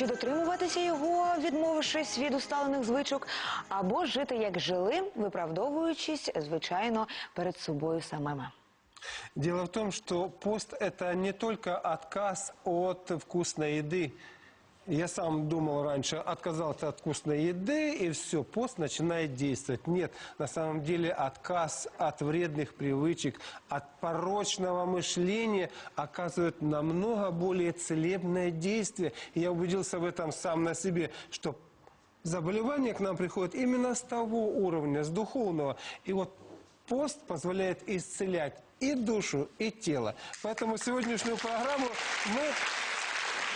чи дотримуватися його, відмовившись від усталених звичок, або жити як жили, виправдовуючись, звичайно, перед собою самими. Дело в том, что пост – это не только отказ от вкусной еды. Я сам думал раньше, отказался от вкусной еды, и все, пост начинает действовать. Нет, на самом деле отказ от вредных привычек, от порочного мышления оказывает намного более целебное действие. Я убедился в этом сам на себе, что заболевания к нам приходят именно с того уровня, с духовного. И вот пост позволяет исцелять и душу, и тело. Поэтому сегодняшнюю программу мы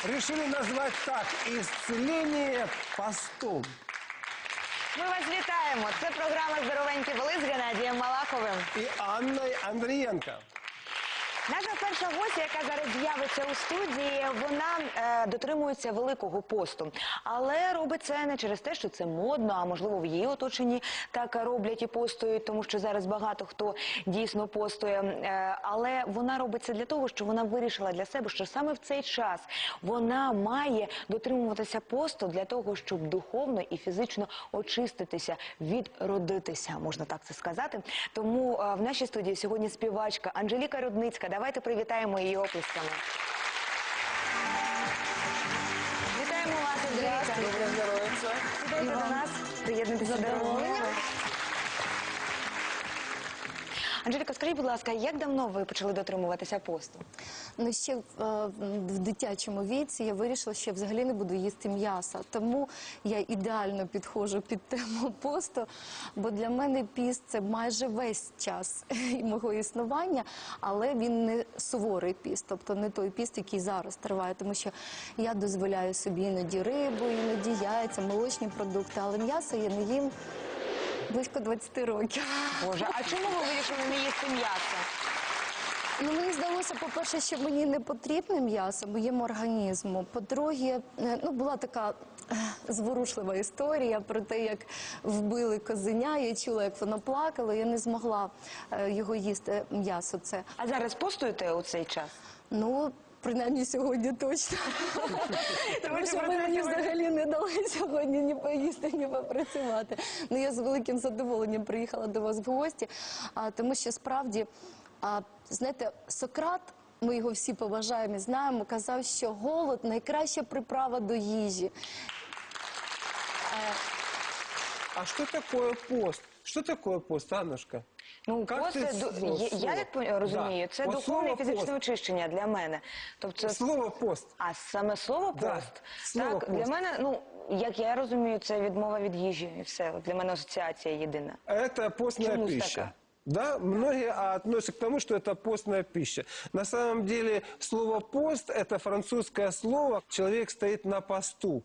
решили назвать так «Исцеление постом». Ми вас вітаємо. Це програма Здоровенькі були з Геннадієм Малаховим. И Анной Андриенко. Наша перша гостя, яка зараз з'явиться у студії, вона е, дотримується великого посту, але робить це не через те, що це модно, а можливо в її оточенні так роблять і постують, тому що зараз багато хто дійсно постує. Е, але вона робить це для того, що вона вирішила для себе, що саме в цей час вона має дотримуватися посту для того, щоб духовно і фізично очиститися, відродитися, можна так це сказати. Тому е, в нашій студії сьогодні співачка Анжеліка Рудницька. Давайте привітаємо її оплесками. Вітаємо вас, Анжеліка. Доброго здоровья. Сідайте до нас, приєднуйтеся до розмови. Анжеліка, скажіть, будь ласка, як давно ви почали дотримуватися посту? Ну, ще в, е, дитячому віці я вирішила, що я взагалі не буду їсти м'яса. Тому я ідеально підходжу під тему посту, бо для мене піст це майже весь час мого існування, але він не суворий піст, тобто не той піст, який зараз триває, тому що я дозволяю собі іноді рибу, іноді яйця, молочні продукти, але м'ясо я не їм близько 20 років. Боже, а чому ви вирішили не їсти м'ясо? Ну, мені здалося, по-перше, що мені не потрібне м'ясо моєму організму. По-друге, е, ну була така е, зворушлива історія про те, як вбили козеня. Я чула, як воно плакало. Я не змогла е, його їсти м'ясо. Це А зараз постуєте у цей час? ну. Принаймні сьогодні точно. Тому що ви мені взагалі не дали сьогодні ні поїсти, ні попрацювати. Ну я з великим задоволенням приїхала до вас в гості, а, тому що справді, а, знаєте, Сократ. Ми його всі поважаємо і знаємо, казав, що голод найкраща приправа до їжі. А что такое пост? Что такое пост, Аннушка? Ну, Как пост ты це ду- слово- я, я так пон- розумію, Да. це От духовне і слово фізичне «пост». очищення для мене. Тобто, Слово «пост». а саме слово Да, пост, слово так для «пост». мене, ну як я розумію, це відмова від їжі, і все. От Для мене асоціація єдина. Это постная Чему пища. така? Да, многие относятся к тому, что это постная пища. На самом деле слово пост – это французское слово. Человек стоит на посту.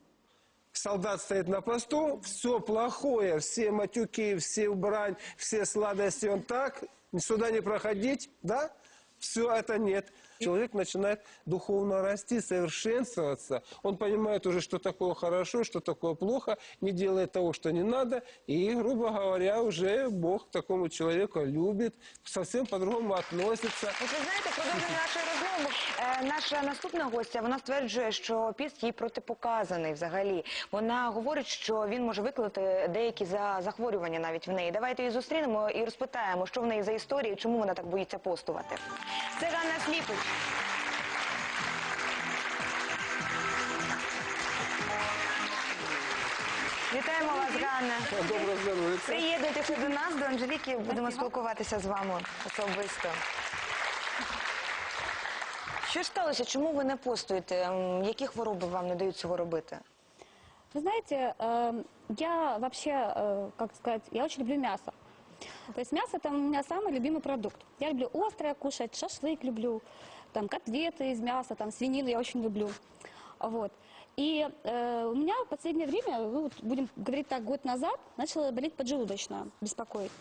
Солдат стоит на посту, все плохое, все матюки, все брань, все сладости, он так, сюда не проходить, да? Все это нет. Человек начинает духовно расти, совершенствоваться. Он понимает уже, что такое хорошо, что такое плохо, не делает того, что не надо. И, грубо говоря, уже Бог такому человеку любит, совсем по-другому относится. От ви знаєте, продовження нашої розмови. Е, наша наступна гостя вона стверджує, що піст їй протипоказаний взагалі. Вона говорить, що він може викликати деякі за захворювання навіть в неї. Давайте її зустрінемо і розпитаємо, що в неї за історія, і чому вона так боїться постувати. Це Ганна Сліпич. Вітаємо вас, Ганна. Доброго здоровья. Приєднуйтеся до нас, до Анжеліки, будемо спілкуватися з вами особисто. Що ж сталося? Чому ви не постуєте? М, Які хвороби вам не дають цього робити? Вы знаете, э, я вообще, э, как сказать, я очень люблю мясо. То есть мясо это у меня самый любимый продукт. Я люблю острое кушать, шашлык люблю, Там котлеты из мяса, там свинину я очень люблю. Вот. И э, у меня в последнее время, ну, вот будем говорить так, год назад, начала болеть поджелудочная, беспокоить.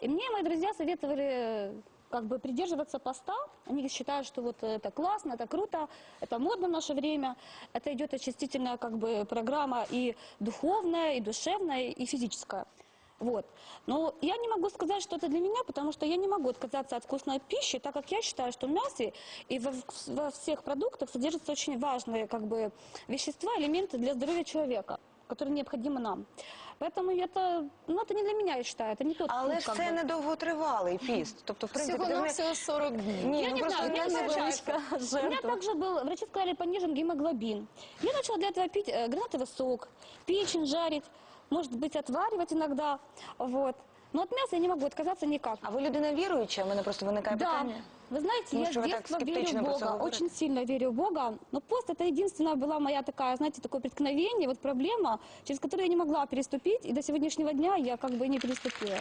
И мне мои друзья советовали э, как бы придерживаться поста. Они считают, что вот это классно, это круто, это модно в наше время. Это идет очистительная как бы программа и духовная, и душевная, и физическая. Вот. Но я не могу сказать, что это для меня, потому что я не могу отказаться от вкусной пищи, так как я считаю, что в мясе и во, во всех продуктах содержатся очень важные как бы, вещества, элементы для здоровья человека, которые необходимы нам. Поэтому это, ну, это не для меня, я считаю, это не тот Але путь, ж как це бы. недовготривалий піст. Тобто, в принципі, Всього ти на ж не- всього 40 днів. Ні, Я ну не просто знаю, не я не невеличка. У меня также был, врачи сказали, понижен гемоглобин. Я начала для этого пить э, гранатовый сок, печень жарить, может быть, отваривать иногда. Вот. Но от мяса я не могу отказаться никак. А ви людина віруюча? У мене просто виникає Да, питання. вы знаете, Ну, я с вы детства верю в Бога, очень сильно верю в Бога. Но пост это единственная была моя такая, знаете, такое преткновение, вот проблема, через которую я не могла переступить, и до сегодняшнего дня я как бы не переступила.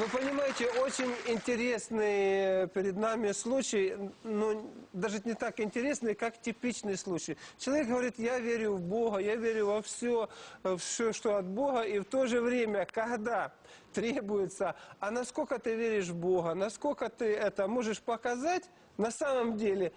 Вы понимаете, очень интересный перед нами случай, ну, даже не так интересный, как типичный случай. Человек говорит, я верю в Бога, я верю во все, все, что от Бога, и в то же время, когда требуется, а насколько ты веришь в Бога, насколько ты это можешь показать, на самом деле,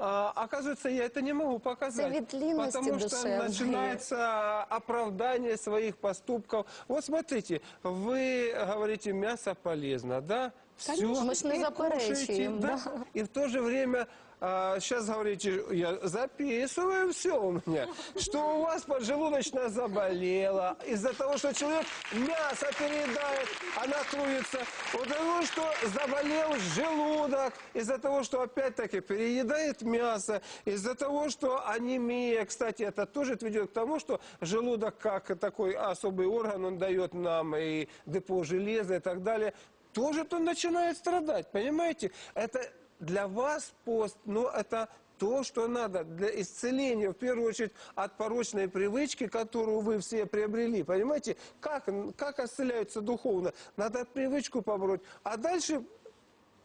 а, оказывается, я это не могу показать. Потому что душевные. начинается оправдание своих поступков. Вот смотрите, вы говорите, мясо полезно, да? Конечно, Всё. мы ж не И кушаете, да. И в то же время сейчас говорите, я записываю все у меня, что у вас поджелудочная заболела из-за того, что человек мясо переедает, она труится, от того, что заболел желудок, из-за того, что опять-таки переедает мясо, из-за того, что анемия, кстати, это тоже ведет к тому, что желудок как такой особый орган, он дает нам и депо железа и так далее, тоже то начинает страдать, понимаете? Это для вас пост, но это то, что надо для исцеления, в первую очередь, от порочной привычки, которую вы все приобрели. Понимаете, как, как исцеляются духовно? Надо привычку побороть. А дальше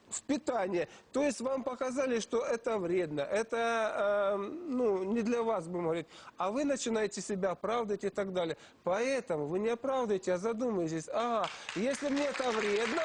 в питание. То есть вам показали, что это вредно, это э, ну, не для вас, будем говорить. А вы начинаете себя оправдывать и так далее. Поэтому вы не оправдываете, а задумайтесь. Ага, если мне это вредно,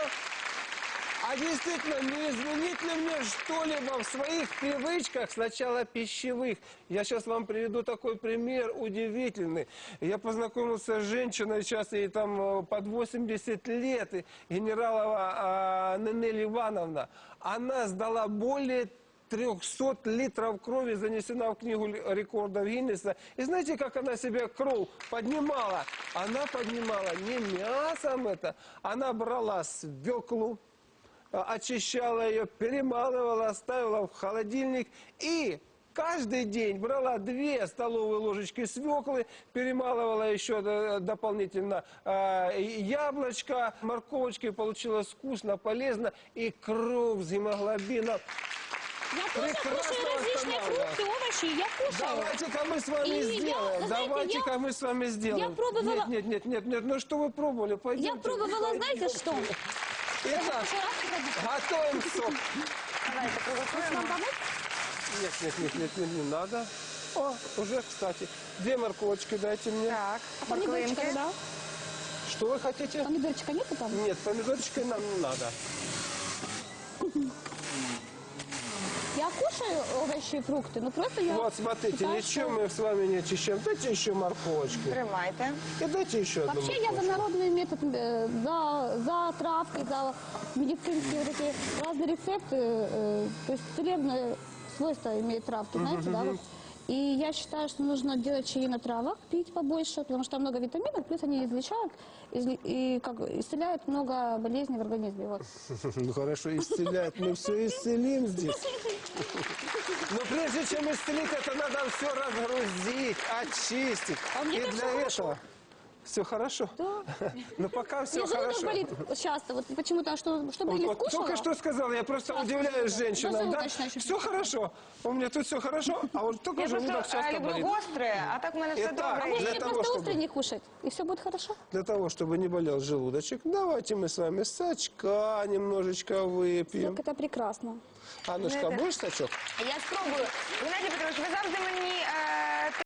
а действительно, не изменить ли мне что-либо в своих привычках, сначала пищевых? Я сейчас вам приведу такой пример удивительный. Я познакомился с женщиной, сейчас ей там э, под 80 лет, генералова а, Нинель Ивановна. Она сдала более 300 литров крови занесена в книгу рекордов Гиннеса. И знаете, как она себе кровь поднимала? Она поднимала не мясом это, она брала свеклу, а, очищала ее, перемалывала, ставила в холодильник и каждый день брала две столовые ложечки свеклы, перемалывала еще э, дополнительно э, яблочко, морковочки, получилось вкусно, полезно и кровь с гемоглобином. Я тоже кушаю различные фрукты, овощи, я кушаю. Давайте-ка мы с вами И я, сделаем. Давайте-ка я- мы с вами сделаем. пробовала- Нет, нет, нет, нет, нет. Ну что вы пробовали? Я Пойдемте. пробовала, знаете что? Итак, готовим сок. Давайте приготуємо. Вам помочь? Нет, нет, нет, нет, нет, не надо. О, уже, кстати. Две морковочки дайте мне. Так, Помидорчика, морквинки. да? Что вы хотите? Помидорчика нету там? Нет, помидорчики нам не надо. Я кушаю овощи и фрукты, но просто я... Вот, смотрите, считаю, ничего что- мы с вами не очищаем. Дайте еще морковочки. Тримайте. И дайте еще одну Вообще я за народный метод, э, за, за травки, за медицинские вот эти разные рецепты, э, то есть целебные свойства имеют травки, знаете, да? Вот. И я считаю, что нужно делать чаи на травах, пить побольше, потому что там много витаминов, плюс они излечают изли- и как бы исцеляют много болезней в организме. Вот. Ну хорошо, исцеляет. Мы все исцелим здесь. Но прежде чем исцелить, это надо все разгрузить, очистить. А меня И для всё хорошо этого все хорошо. Да. Но пока все Мне желудок хорошо. болит часто, вот почему-то, что, чтобы Вот, или вот скушала. только что сказал, я просто Часто удивляюсь желудок. женщинам. Да? Желудочная еще Все хорошо. У меня тут все хорошо, а вот только Я желудок просто е, часто люблю болит. гостре, а так в мене все І так, добре. Можно для не того, просто чтобы- острый не кушать, и все будет хорошо. Для того, чтобы не болел желудочек, давайте мы с вами сачка немножечко выпьем. Так это прекрасно. Аннушка, Знаете, будешь сачок? Я спробую. Геннадій Петрович, ви завжди мені е,